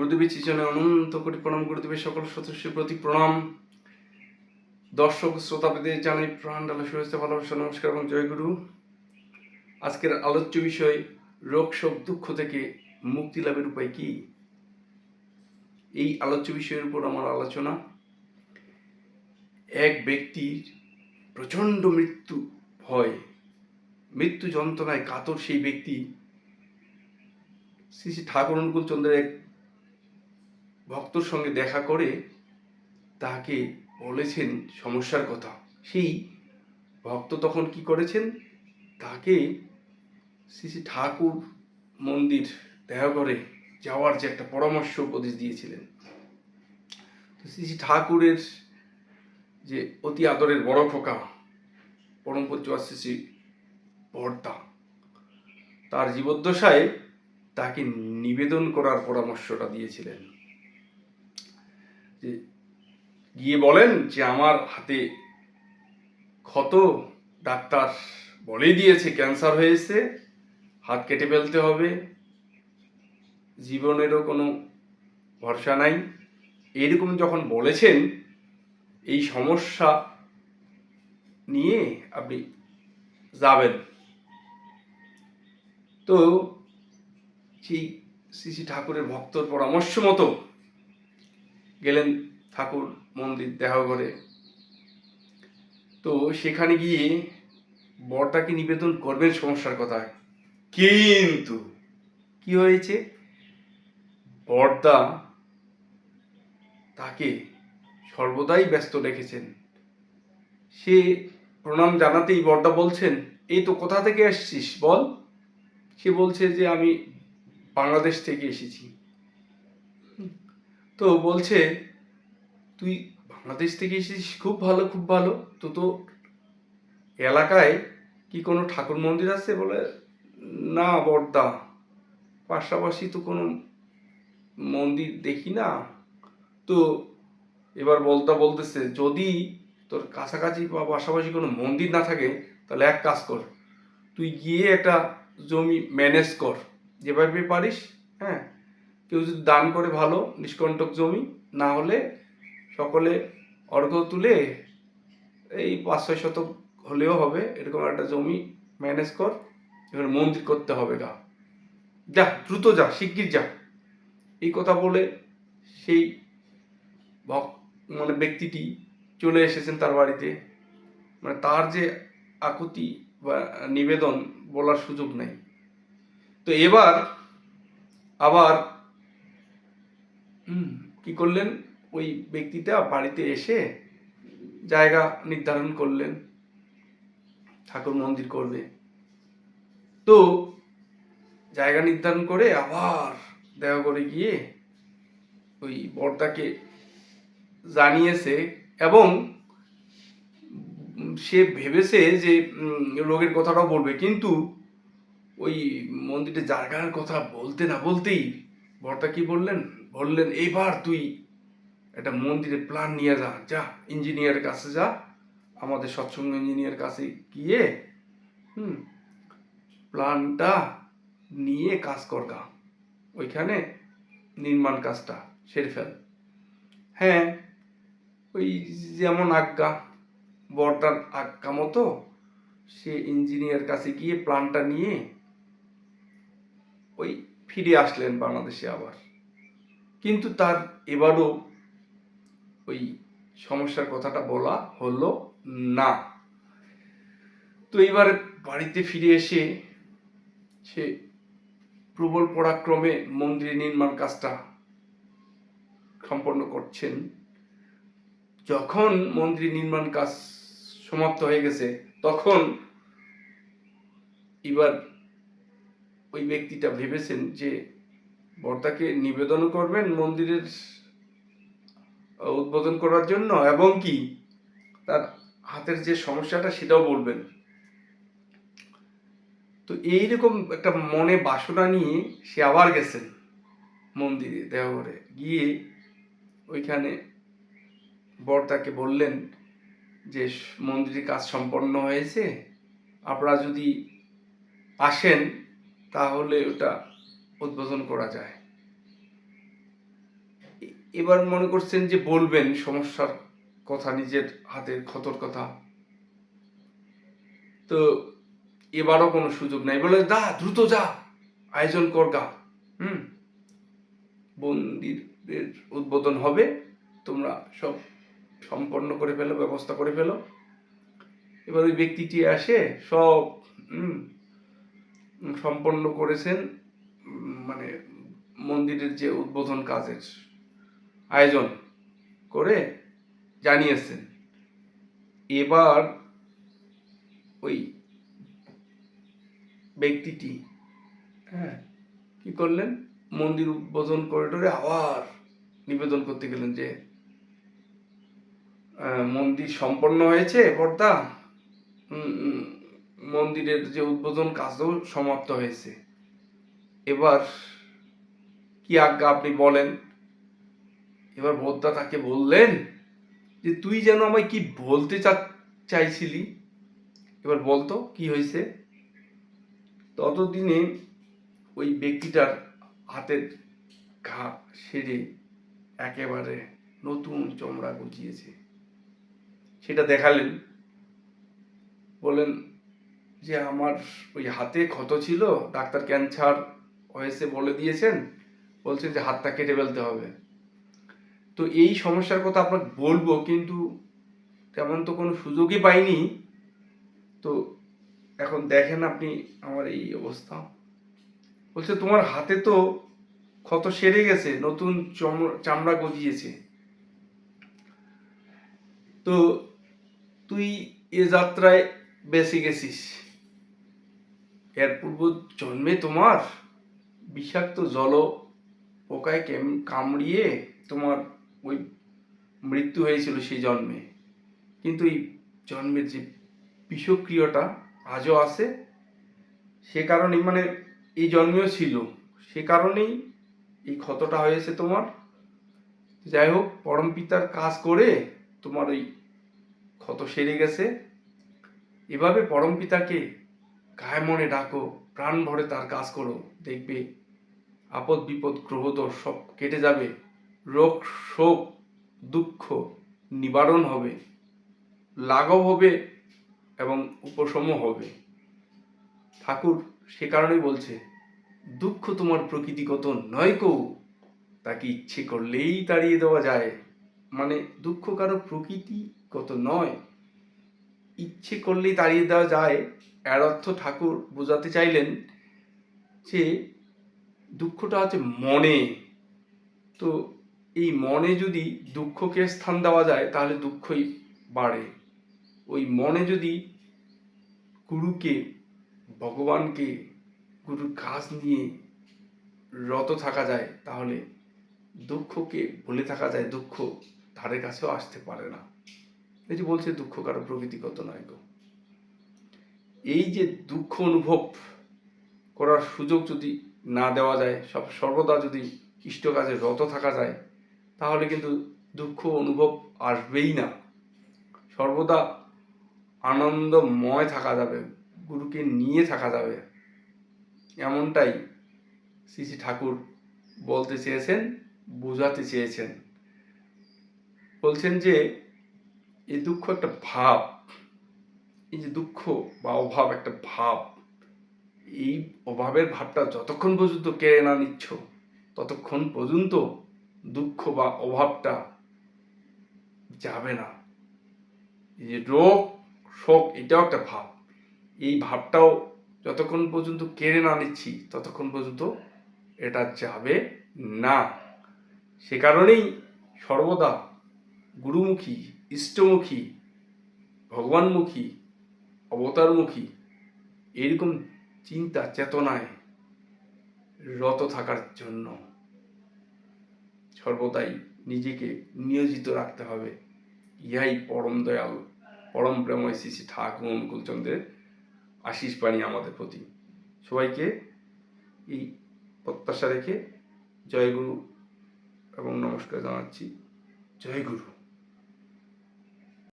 গুরুদেবের চিচনে অনন্ত কোটি প্রণাম গুরুদেবের সকল সদস্যের প্রতি প্রণাম। দর্শক শ্রোতাদের জানাই প্রাণ ডালা শুভেচ্ছা, ভালোবাসা, নমস্কার এবং জয় গুরু। আজকের আলোচ্য বিষয়, রোগ, শোক, দুঃখ থেকে মুক্তি লাভের উপায় কি? এই আলোচ্য বিষয়ের উপর আমার আলোচনা। এক ব্যক্তির প্রচণ্ড মৃত্যু ভয়, মৃত্যু যন্ত্রণায় কাতর সেই ব্যক্তি শ্রী শ্রী ঠাকুর অনুকূল চন্দ্রের এক ভক্তর সঙ্গে দেখা করে তাকে বলেছেন সমস্যার কথা। সেই ভক্ত তখন কি করেছেন? তাকে শ্রী শ্রী ঠাকুর মন্দির দেখা করে যাওয়ার যে একটা পরামর্শ উপদেশ দিয়েছিলেন। তো শ্রী শ্রী ঠাকুরের যে অতি আদরের বড় খোকা, পরম পূজ্য শ্রী শ্রী বর্দা তার জীবদ্দশায় তাকে নিবেদন করার পরামর্শটা দিয়েছিলেন। যে গিয়ে বলেন যে আমার হাতে ক্ষত, ডাক্তার বলেই দিয়েছে, ক্যান্সার হয়েছে, হাত কেটে ফেলতে হবে। জীবনেরও কোনো ভরসা নাই। এরকম যখন বলেছেন, এই সমস্যা নিয়ে আপনি যাবেন। তো সেই শ্রী ঠাকুরের ভক্তর পরামর্শ মতো গেলেন ঠাকুর মন্দির দেখা করে তো সেখানে গিয়ে বরটাকে নিবেদন করবেন সমস্যার কথা কিন্তু কি হয়েছে? বরদা তাকে সর্বদাই ব্যস্ত রেখেছেন। সে প্রণাম জানাতেই বরদা বলছেন, এই তো কোথা থেকে আসছিস বল? সে বলছে যে, আমি বাংলাদেশ থেকে এসেছি। তো বলছে, তুই বাংলাদেশ থেকে এসেছিস, খুব ভালো খুব ভালো। তো তো এলাকায় কি কোনো ঠাকুর মন্দির আছে বলে? না বর্দা। পাশাপাশি তো কোনো মন্দির দেখি না। তো এবার বলতা বলতেছে, যদি তোর কাছাকাছি বা পাশাপাশি কোনো মন্দির না থাকে, তাহলে এক কাজ কর। তুই গিয়ে একটা জমি ম্যানেজ কর। যেভাবে পারিস হ্যাঁ কেউ যদি দান করে ভালো, নিষ্কণ্টক জমি, না হলে সকলে অর্ঘ তুলে এই পাঁচ ছয় শতক হলেও হবে, এরকম একটা জমি ম্যানেজ কর, এবার মন্দির করতে হবে গা। যা, দ্রুত যা, শিগগির যা। এই কথা বলে সেই ভক মানে ব্যক্তিটি চলে এসেছেন তার বাড়িতে। মানে তার যে আকুতি বা নিবেদন বলার সুযোগ নেই। তো এবার আবার কি করলেন? ওই ব্যক্তিটা বাড়িতে এসে জায়গা নির্ধারণ করলেন। ঠাকুর মন্দির করবে। তো জায়গা নির্ধারণ করে আবার দেখা করে গিয়ে ওই বরটাকে জানিয়েছে এবং সে ভেবেছে যে রোগের কথাটাও বলবে। কিন্তু ওই মন্দিরে জায়গার কথা বলতে না বলতেই বরটা কি বললেন? বললেন, এইবার তুই একটা মন্দিরে প্ল্যান নিয়ে যা যা ইঞ্জিনিয়ারের কাছে যা, আমাদের সৎসঙ্গ ইঞ্জিনিয়ার কাছে গিয়ে, হুম প্ল্যানটা নিয়ে কাজ কর গা। ওইখানে নির্মাণ কাজটা সেরে ফেল। হ্যাঁ ওই যেমন আজ্ঞা বরটার আজ্ঞা মতো সে ইঞ্জিনিয়ার কাছে গিয়ে প্ল্যানটা নিয়ে ওই ফিরে আসলেন বাংলাদেশে আবার। কিন্তু তার এবারও ওই সমস্যার কথাটা বলা হলো না। তো এবার বাড়িতে ফিরে এসে সে প্রবল পরাক্রমে মন্দির নির্মাণ কাজটা সম্পন্ন করছেন। যখন মন্দির নির্মাণ কাজ সমাপ্ত হয়ে গেছে, তখন এবার ওই ব্যক্তিটা ভেবেছেন যে বর্তাকে নিবেদন করবেন মন্দিরের উদ্বোধন করার জন্য এবং কি? তার হাতের যে সমস্যাটা সেটাও বলবেন। তো এইরকম একটা মনে বাসনা নিয়ে সে আবার গেছেন মন্দিরে, দেওঘরে। গিয়ে ওইখানে বর্তাকে বললেন যে, মন্দিরের কাজ সম্পন্ন হয়েছে, আপনারা যদি আসেন তাহলে ওটা উদ্বোধন করা যায়। এবার মনে করছেন যে বলবেন সমস্যার কথা, নিজের হাতের ক্ষতর কথা। তো এবারও কোনো সুযোগ নাই। বলে দা দ্রুত যা, আয়োজন কর গা। হুম? মন্দিরের উদ্বোধন হবে, তোমরা সব সম্পন্ন করে ফেলো, ব্যবস্থা করে ফেলো। এবার ওই ব্যক্তিটি আসে, সব সম্পন্ন করেছেন। মানে মন্দিরের যে উদ্বোধন কাজের আয়োজন করে জানিয়েছেন। এবার ওই ব্যক্তিটি হ্যাঁ কি করলেন? মন্দির উদ্বোধন করিডোরে আবার নিবেদন করতে গেলেন যে মন্দির সম্পন্ন হয়েছে বর্দা মন্দিরের যে উদ্বোধন কাজও সমাপ্ত হয়েছে। এবার কি আজ্ঞা আপনি বলেন? এবার বদ্দা তাকে বললেন যে, তুই যেন আমায় কি বলতে চাইছিলি? এবার বলতো, কি হয়েছে ততদিনে ওই ব্যক্তিটার হাতের ঘা সেরে একেবারে নতুন চমড়া গজিয়েছে। সেটা দেখালেন। বলেন যে, আমার ওই হাতে ক্ষত ছিল, ডাক্তার ক্যান্সার হয়েছে বলে দিয়েছেন বলছেন যে হাতটা কেটে ফেলতে হবে। তো এই সমস্যার কথা আপনার বলব, কিন্তু তেমন তো কোনো সুযোগই পাইনি। তো এখন দেখেন আপনি আমার এই অবস্থা। বলছে, তোমার হাতে তো ক্ষত সেরে গেছে, নতুন চম- চামড়া গজিয়েছে। তো তুই এ যাত্রায় বেঁচে গেছিস। এর পূর্ব জন্মে তোমার বিষাক্ত জল পোকায় কেম- কামড়িয়ে তোমার ওই মৃত্যু হয়েছিল সেই জন্মে। কিন্তু এই জন্মের যে বিষক্রিয়টা আজও আছে, সে কারণে মানে এই জন্মেও ছিল। সে কারণেই এই ক্ষতটা হয়েছে তোমার। যাই হোক, পরম পিতার কাজ করে তোমার ওই ক্ষত সেরে গেছে। এভাবে পরম পিতাকে গায়ে মনে ডাকো, প্রাণ ভরে তার কাজ করো, দেখবে আপদ বিপদ গ্রহদোষ সব কেটে যাবে। রোগ, শোক, দুঃখ নিবারণ হবে। লাঘব হবে এবং উপশমও হবে। ঠাকুর সে কারণেই বলছে, দুঃখ তোমার প্রকৃতিগত নয় কো। তাকে ইচ্ছে করলেই তাড়িয়ে দেওয়া যায়। মানে দুঃখ কারও প্রকৃতিগত নয়। ইচ্ছে করলেই তাড়িয়ে দেওয়া যায়। এর অর্থ ঠাকুর বোঝাতে চাইলেন যে দুঃখটা আছে মনে। তো এই মনে যদি দুঃখকে স্থান দেওয়া যায়, তাহলে দুঃখই বাড়ে। ওই মনে যদি গুরুকে, ভগবানকে, গুরুর কাজ নিয়ে রত থাকা যায়, তাহলে দুঃখকে ভুলে থাকা যায়, দুঃখ ধারে কাছেও আসতে পারে না। এই যে বলছে, দুঃখ কারও প্রকৃতিগত নয় গো। এই যে দুঃখ অনুভব করার সুযোগ যদি না দেওয়া যায়, সব সর্বদা যদি ইষ্ট কাজে রত থাকা যায়, তাহলে কিন্তু দুঃখ অনুভব আসবেই না। সর্বদা আনন্দময় থাকা যাবে, গুরুকে নিয়ে থাকা যাবে। এমনটাই শ্রী ঠাকুর বলতে চেয়েছেন, বোঝাতে চেয়েছেন। বলছেন যে এই দুঃখ একটা ভাব, এই যে দুঃখ বা অভাব একটা ভাব এই অভাবের ভাবটা যতক্ষণ পর্যন্ত কেড়ে না নিচ্ছ, ততক্ষণ পর্যন্ত দুঃখ বা অভাবটা যাবে না। এই যে রোগ, শোক, এটাও একটা ভাব। এই ভাবটাও যতক্ষণ পর্যন্ত কেড়ে না নিচ্ছি, ততক্ষণ পর্যন্ত এটা যাবে না। সে কারণেই সর্বদা গুরুমুখী, ইষ্টমুখী, ভগবানমুখী, অবতারমুখী এরকম চিন্তা, চেতনায় রত থাকার জন্য সর্বদাই নিজেকে নিয়োজিত রাখতে হবে। ইহাই পরম দয়াল, পরম প্রেময় শ্রী শ্রী ঠাকুর অনুকূলচন্দ্রের আশিস বাণী আমাদের প্রতি। সবাইকে এই প্রত্যাশা রেখে জয় গুরু এবং নমস্কার জানাচ্ছি। জয় গুরু